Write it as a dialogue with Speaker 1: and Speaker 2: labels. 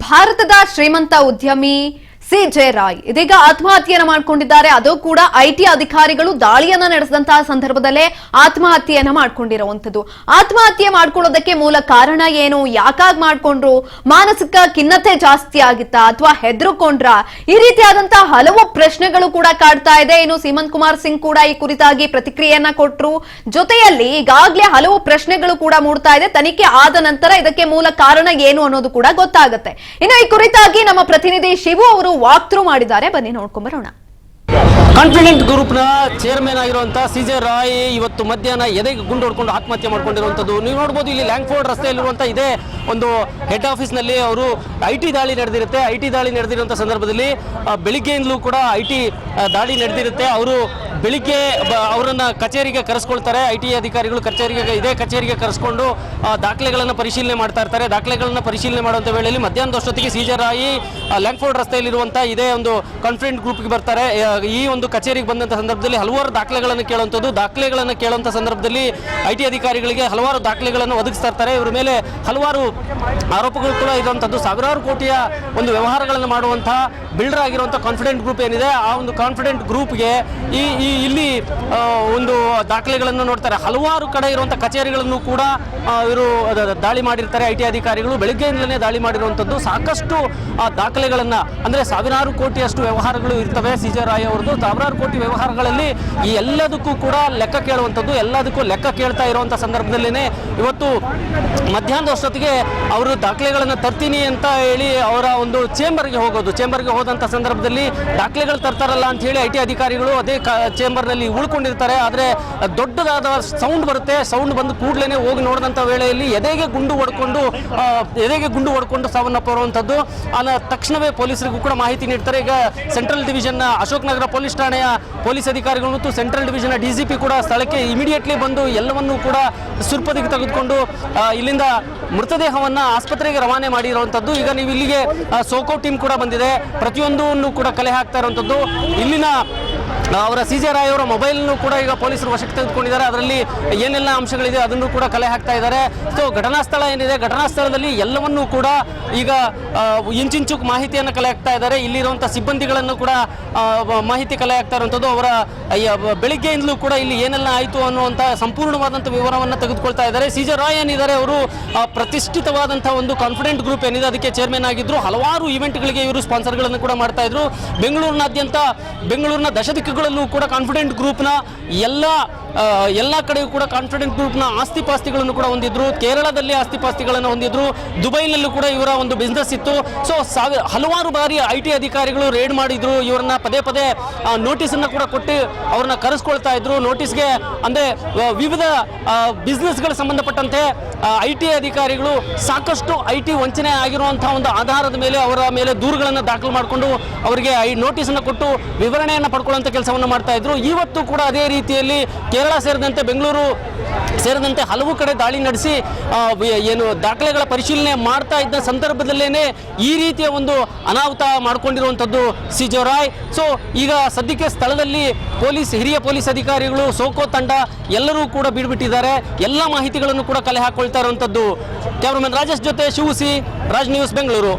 Speaker 1: ಭಾರತದ ಶ್ರೀಮಂತ ಉದ್ಯಮಿ ಸಿ ಜೆ ರಾಯ್ ಇದೀಗ ಆತ್ಮಹತ್ಯೆಯನ್ನು ಮಾಡಿಕೊಂಡಿದ್ದಾರೆ. ಅದು ಕೂಡ ಐಟಿ ಅಧಿಕಾರಿಗಳು ದಾಳಿಯನ್ನ ನಡೆಸಿದಂತಹ ಸಂದರ್ಭದಲ್ಲೇ ಆತ್ಮಹತ್ಯೆಯನ್ನ ಮಾಡ್ಕೊಂಡಿರುವಂತದ್ದು ಆತ್ಮಹತ್ಯೆ ಮಾಡ್ಕೊಳ್ಳೋದಕ್ಕೆ ಮೂಲ ಕಾರಣ ಏನು? ಯಾಕಾಗ್ ಮಾಡ್ಕೊಂಡ್ರು? ಮಾನಸಿಕ ಖಿನ್ನತೆ ಜಾಸ್ತಿ ಆಗಿತ್ತಾ? ಅಥವಾ ಹೆದರುಕೊಂಡ್ರ? ಈ ರೀತಿಯಾದಂತಹ ಹಲವು ಪ್ರಶ್ನೆಗಳು ಕೂಡ ಕಾಡ್ತಾ ಇದೆ. ಇನ್ನು ಸೀಮಂತ್ ಕುಮಾರ್ ಸಿಂಗ್ ಕೂಡ ಈ ಕುರಿತಾಗಿ ಪ್ರತಿಕ್ರಿಯೆಯನ್ನ ಕೊಟ್ರು. ಜೊತೆಯಲ್ಲಿ ಈಗಾಗಲೇ ಹಲವು ಪ್ರಶ್ನೆಗಳು ಕೂಡ ಮೂಡ್ತಾ ಇದೆ. ತನಿಖೆ ಆದ ನಂತರ ಇದಕ್ಕೆ ಮೂಲ ಕಾರಣ ಏನು ಅನ್ನೋದು ಕೂಡ ಗೊತ್ತಾಗುತ್ತೆ. ಇನ್ನು ಈ ಕುರಿತಾಗಿ ನಮ್ಮ ಪ್ರತಿನಿಧಿ ಶಿವು ಅವರು ವಾಕ್ ಥ್ರೂ ಮಾಡಿದ್ದಾರೆ. ಬನ್ನಿ ನೋಡ್ಕೊಂಡ್ ಬರೋಣ.
Speaker 2: ಕಾನ್ಫಿಡೆಂಟ್ ಗ್ರೂಪ್ನ ಚೇರ್ಮನ್ ಆಗಿರುವಂತಹ ಸಿಜೆ ರಾಯ್ ಇವತ್ತು ಮಧ್ಯಾಹ್ನ ಎದೆಗೆ ಗುಂಡು ಹೊಡ್ಕೊಂಡು ಆತ್ಮಹತ್ಯೆ ಮಾಡ್ಕೊಂಡಿರುವಂಥದ್ದು ನೀವು ನೋಡ್ಬೋದು ಇಲ್ಲಿ ಲ್ಯಾಂಗ್ಫೋರ್ಡ್ ರಸ್ತೆಯಲ್ಲಿರುವಂಥ ಇದೇ ಒಂದು ಹೆಡ್ ಆಫೀಸ್ನಲ್ಲಿ ಅವರು ಐ ಟಿ ದಾಳಿ ನಡೆದಿರುತ್ತೆ. ಐ ಟಿ ದಾಳಿ ನಡೆದಿರುವಂಥ ಸಂದರ್ಭದಲ್ಲಿ ಬೆಳಿಗ್ಗೆಯಿಂದಲೂ ಕೂಡ ಐ ಟಿ ದಾಳಿ ನಡೆದಿರುತ್ತೆ. ಅವರು ಬೆಳಿಗ್ಗೆ ಅವರನ್ನ ಕಚೇರಿಗೆ ಕರೆಸ್ಕೊಳ್ತಾರೆ. ಐ ಟಿ ಅಧಿಕಾರಿಗಳು ಕಚೇರಿಗೆ ಇದೇ ಕಚೇರಿಗೆ ಕರೆಸ್ಕೊಂಡು ದಾಖಲೆಗಳನ್ನು ಪರಿಶೀಲನೆ ಮಾಡ್ತಾ ಇರ್ತಾರೆ. ದಾಖಲೆಗಳನ್ನು ಪರಿಶೀಲನೆ ಮಾಡುವಂಥ ವೇಳೆಯಲ್ಲಿ ಮಧ್ಯಾಹ್ನದಷ್ಟೊತ್ತಿಗೆ ಅಷ್ಟೊತ್ತಿಗೆ ಸೀಜರಾಯಿ ಲ್ಯಾಂಗ್ಫೋರ್ಡ್ ರಸ್ತೆಯಲ್ಲಿರುವಂಥ ಇದೇ ಒಂದು ಕಾನ್ಫಿಡೆಂಟ್ ಗ್ರೂಪ್ಗೆ ಬರ್ತಾರೆ. ಈ ಒಂದು ಕಚೇರಿಗೆ ಬಂದಂಥ ಸಂದರ್ಭದಲ್ಲಿ ಹಲವಾರು ದಾಖಲೆಗಳನ್ನು ಕೇಳುವಂಥದ್ದು ದಾಖಲೆಗಳನ್ನು ಕೇಳುವಂಥ ಸಂದರ್ಭದಲ್ಲಿ ಐ ಟಿ ಅಧಿಕಾರಿಗಳಿಗೆ ಹಲವಾರು ದಾಖಲೆಗಳನ್ನು ಒದಗಿಸ್ತಾ ಇರ್ತಾರೆ. ಇವರ ಮೇಲೆ ಹಲವಾರು ಆರೋಪಗಳು ಕೂಡ ಇರುವಂಥದ್ದು ಸಾವಿರಾರು ಕೋಟಿಯ ಒಂದು ವ್ಯವಹಾರಗಳನ್ನು ಮಾಡುವಂಥ ಬಿಲ್ಡರ್ ಆಗಿರುವಂಥ ಕಾನ್ಫಿಡೆಂಟ್ ಗ್ರೂಪ್ ಏನಿದೆ, ಆ ಒಂದು ಕಾನ್ಫಿಡೆಂಟ್ ಗ್ರೂಪ್ಗೆ ಈ ಈ ಇಲ್ಲಿ ಒಂದು ದಾಖಲೆಗಳನ್ನು ನೋಡ್ತಾರೆ. ಹಲವಾರು ಕಡೆ ಇರುವಂಥ ಕಚೇರಿಗಳನ್ನು ಕೂಡ ಇವರು ದಾಳಿ ಮಾಡಿರ್ತಾರೆ. ಐ ಟಿ ಅಧಿಕಾರಿಗಳು ಬೆಳಗ್ಗೆಯಿಂದಲೇ ದಾಳಿ ಮಾಡಿರುವಂಥದ್ದು ಸಾಕಷ್ಟು ದಾಖಲೆಗಳನ್ನು, ಅಂದರೆ ಸಾವಿರಾರು ಕೋಟಿಯಷ್ಟು ವ್ಯವಹಾರಗಳು ಇರ್ತವೆ. ಸಿ ಜೆ ರಾಯ್ ಅವರದ್ದು. ಸಾವಿರಾರು ಕೋಟಿ ವ್ಯವಹಾರಗಳಲ್ಲಿ ಈ ಎಲ್ಲದಕ್ಕೂ ಕೂಡ ಲೆಕ್ಕ ಕೇಳುವಂಥದ್ದು ಎಲ್ಲದಕ್ಕೂ ಲೆಕ್ಕ ಕೇಳ್ತಾ ಇರುವಂಥ ಸಂದರ್ಭದಲ್ಲೇ ಇವತ್ತು ಮಧ್ಯಾಹ್ನದ ಅಷ್ಟೊತ್ತಿಗೆ ಅವರು ದಾಖಲೆಗಳನ್ನು ತರ್ತೀನಿ ಅಂತ ಹೇಳಿ ಅವರ ಒಂದು ಚೇಂಬರ್ಗೆ ಹೋಗೋದು. ಚೇಂಬರ್ಗೆ ಹೋದಂಥ ಸಂದರ್ಭದಲ್ಲಿ ದಾಖಲೆಗಳು ತರ್ತಾರಲ್ಲ ಅಂತ ಹೇಳಿ ಐ ಟಿ ಅಧಿಕಾರಿಗಳು ಅದೇ ಚೇಂಬರ್ನಲ್ಲಿ ಉಳ್ಕೊಂಡಿರ್ತಾರೆ. ಆದರೆ ದೊಡ್ಡದಾದ ಸೌಂಡ್ ಬರುತ್ತೆ. ಸೌಂಡ್ ಬಂದು ಕೂಡಲೇ ಹೋಗಿ ನೋಡಿದಂಥ ವೇಳೆಯಲ್ಲಿ ಎದೆಗೆ ಗುಂಡು ಹೊಡ್ಕೊಂಡು ಎದೆಗೆ ಗುಂಡು ಹೊಡ್ಕೊಂಡು ಸಾವನ್ನಪ್ಪಿರುವಂಥದ್ದು ಆನ ತಕ್ಷಣವೇ ಪೊಲೀಸರಿಗೂ ಕೂಡ ಮಾಹಿತಿ ನೀಡ್ತಾರೆ. ಈಗ ಸೆಂಟ್ರಲ್ ಡಿವಿಷನ್ನ ಅಶೋಕ್ ನಗರ ಪೊಲೀಸ್ ಠಾಣೆಯ ಪೊಲೀಸ್ ಅಧಿಕಾರಿಗಳು ಮತ್ತು ಸೆಂಟ್ರಲ್ ಡಿವಿಷನ್ ಡಿ ಸಿ ಕೂಡ ಸ್ಥಳಕ್ಕೆ ಇಮಿಡಿಯೇಟ್ಲಿ ಬಂದು ಎಲ್ಲವನ್ನೂ ಕೂಡ ಸುರ್ಪದಿಗೆ ತೆಗೆದುಕೊಂಡು ಇಲ್ಲಿಂದ ಮೃತದೇಹವನ್ನು ಆಸ್ಪತ್ರೆಗೆ ರವಾನೆ ಮಾಡಿರುವಂಥದ್ದು. ಈಗ ನೀವು ಇಲ್ಲಿಗೆ ಸೋಕೋ ಟೀಮ್ ಕೂಡ ಬಂದಿದೆ. ಪ್ರತಿಯೊಂದನ್ನು ಕೂಡ ಕಲೆ ಹಾಕ್ತಾ ಇರುವಂಥದ್ದು. ಇಲ್ಲಿನ ಅವರ ಸಿ ಜೆ ರಾಯ್ ಅವರ ಮೊಬೈಲ್ನು ಕೂಡ ಈಗ ಪೊಲೀಸರು ವಶಕ್ಕೆ ತೆಗೆದುಕೊಂಡಿದ್ದಾರೆ. ಅದರಲ್ಲಿ ಏನೆಲ್ಲ ಅಂಶಗಳಿದೆ ಅದನ್ನು ಕೂಡ ಕಲೆ ಹಾಕ್ತಾ ಇದ್ದಾರೆ. ಸೊ ಘಟನಾ ಸ್ಥಳ ಏನಿದೆ? ಘಟನಾ ಸ್ಥಳದಲ್ಲಿ ಎಲ್ಲವನ್ನೂ ಕೂಡ ಈಗ ಇಂಚಿಂಚು ಮಾಹಿತಿಯನ್ನು ಕಲೆ ಹಾಕ್ತಾ ಇದ್ದಾರೆ. ಇಲ್ಲಿರುವಂಥ ಸಿಬ್ಬಂದಿಗಳನ್ನು ಕೂಡ ಮಾಹಿತಿ ಕಲೆ ಹಾಕ್ತಾ ಇರುವಂಥದ್ದು ಅವರ ಬೆಳಿಗ್ಗೆಯಿಂದಲೂ ಕೂಡ ಇಲ್ಲಿ ಏನೆಲ್ಲ ಆಯಿತು ಅನ್ನುವಂಥ ಸಂಪೂರ್ಣವಾದಂಥ ವಿವರವನ್ನು ತೆಗೆದುಕೊಳ್ತಾ ಇದ್ದಾರೆ. ಸಿ ಜೆ ರಾಯ್ ಏನಿದ್ದಾರೆ? ಅವರು ಪ್ರತಿಷ್ಠಿತವಾದಂಥ ಒಂದು ಕಾನ್ಫಿಡೆಂಟ್ ಗ್ರೂಪ್ ಏನಿದೆ? ಅದಕ್ಕೆ ಚೇರ್ಮನ್ ಆಗಿದ್ರು. ಹಲವಾರು ಇವೆಂಟ್ಗಳಿಗೆ ಇವರು ಸ್ಪಾನ್ಸರ್ಗಳನ್ನು ಕೂಡ ಮಾಡ್ತಾ ಇದ್ರು. ಬೆಂಗಳೂರಿನಾದ್ಯಂತ, ಬೆಂಗಳೂರಿನ ದಶದಿಕ್ಕುಗಳಲ್ಲೂ ಕೂಡ ಕಾನ್ಫಿಡೆಂಟ್ ಗ್ರೂಪ್ನ ಎಲ್ಲ ಎಲ್ಲ ಕಡೆಯೂ ಕೂಡ ಕಾನ್ಫಿಡೆಂಟ್ ಗ್ರೂಪ್ನ ಆಸ್ತಿ ಪಾಸ್ತಿಗಳನ್ನು ಕೂಡ ಹೊಂದಿದ್ರು. ಕೇರಳದಲ್ಲಿ ಆಸ್ತಿ ಪಾಸ್ತಿಗಳನ್ನು ಹೊಂದಿದ್ರು. ದುಬೈನಲ್ಲೂ ಕೂಡ ಇವರ ಒಂದು ಬಿಸ್ನೆಸ್ ಇತ್ತು. ಸೊ ಸಾವಿರ, ಹಲವಾರು ಬಾರಿ ಐ ಟಿ ಅಧಿಕಾರಿಗಳು ರೇಡ್ ಮಾಡಿದ್ರು. ಇವರನ್ನ ಪದೇ ಪದೇ ನೋಟಿಸನ್ನು ಕೂಡ ಕೊಟ್ಟು ಅವ್ರನ್ನ ಕರೆಸ್ಕೊಳ್ತಾ ಇದ್ರು. ನೋಟಿಸ್ಗೆ ಅಂದರೆ ವಿವಿಧ ಬಿಸ್ನೆಸ್ಗಳ ಸಂಬಂಧಪಟ್ಟಂತೆ ಐ ಟಿ ಅಧಿಕಾರಿಗಳು ಸಾಕಷ್ಟು ಐ ಟಿ ವಂಚನೆ ಆಗಿರುವಂತಹ ಒಂದು ಆಧಾರದ ಮೇಲೆ ಅವರ ಮೇಲೆ ದೂರುಗಳನ್ನು ದಾಖಲು ಮಾಡಿಕೊಂಡು ಅವರಿಗೆ ಐ ನೋಟಿಸನ್ನು ಕೊಟ್ಟು ವಿವರಣೆಯನ್ನು ಪಡ್ಕೊಳ್ಳುವಂಥ ಕೆಲಸವನ್ನು ಮಾಡ್ತಾ ಇದ್ರು. ಇವತ್ತು ಕೂಡ ಅದೇ ರೀತಿಯಲ್ಲಿ ಕೇರಳ ಸೇರಿದಂತೆ ಬೆಂಗಳೂರು ಸೇರಿದಂತೆ ಹಲವು ಕಡೆ ದಾಳಿ ನಡೆಸಿ ಏನು ದಾಖಲೆಗಳ ಪರಿಶೀಲನೆ ಮಾಡ್ತಾ ಇದ್ದ ಸಂದರ್ಭದಲ್ಲೇ ಈ ರೀತಿಯ ಒಂದು ಅನಾಹುತ ಮಾಡಿಕೊಂಡಿರುವಂಥದ್ದು ಸಿ ಜೋರಾಯ್ ಸೊ ಈಗ ಸದ್ಯಕ್ಕೆ ಸ್ಥಳದಲ್ಲಿ ಪೊಲೀಸ್, ಹಿರಿಯ ಪೊಲೀಸ್ ಅಧಿಕಾರಿಗಳು, ಸೋಕೋ ತಂಡ ಎಲ್ಲರೂ ಕೂಡ ಬೀಡ್ಬಿಟ್ಟಿದ್ದಾರೆ ಎಲ್ಲ ಮಾಹಿತಿಗಳನ್ನು ಕೂಡ ಕಲೆ ಹಾಕೊಳ್ತಾ ಇರುವಂಥದ್ದು. ಕ್ಯಾಮ್ರಾಮನ್ ರಾಜೇಶ್ ಜೊತೆ ಶಿವಸಿ ರಾಜ್ ನ್ಯೂಸ್, ಬೆಂಗಳೂರು.